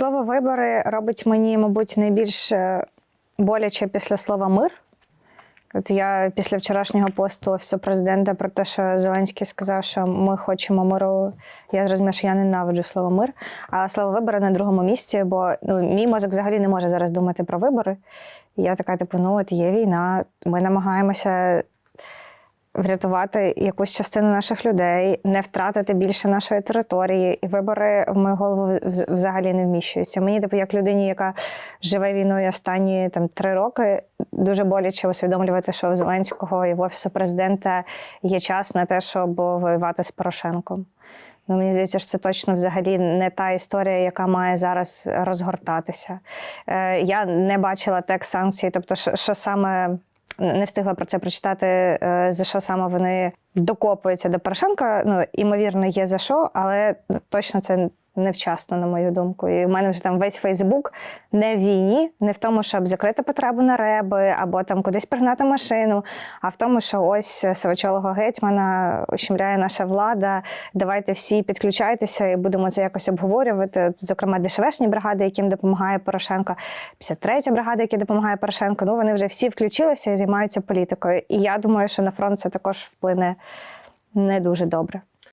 Слово вибори робить мені, мабуть, найбільш е, боляче після слова мир. От я після вчорашнього посту офісу президента про те, що Зеленський сказав, що ми хочемо миру. Я зрозуміла, що я ненавиджу слово мир, а слово вибори на другому місці, бо ну, мій мозок взагалі не може зараз думати про вибори. І я така, типу, ну от є війна, ми намагаємося врятувати якусь частину наших людей, не втратити більше нашої території. І вибори в мою голову взагалі не вміщуються. Мені, типу, як людині, яка живе війною останні там три роки, дуже боляче усвідомлювати, що в Зеленського і в офісу президента є час на те, щоб воювати з Порошенком. Ну, мені здається, що це точно взагалі не та історія, яка має зараз розгортатися. Е, я не бачила текст санкцій, тобто, що, що саме не встигла про це прочитати, е, за що саме вони докопуються до Порошенка. Ну, імовірно, є за що, але точно це невчасно, на мою думку. І в мене вже там весь Фейсбук не в війні, не в тому, щоб закрити потребу на реби або там кудись пригнати машину, а в тому, що ось сивочолого гетьмана ущемляє наша влада. Давайте всі підключайтеся і будемо це якось обговорювати. Зокрема, ДШВшні бригади, яким допомагає Порошенко, 53-я бригада, яка допомагає Порошенко. Ну вони вже всі включилися і займаються політикою. І я думаю, що на фронт це також вплине не дуже добре.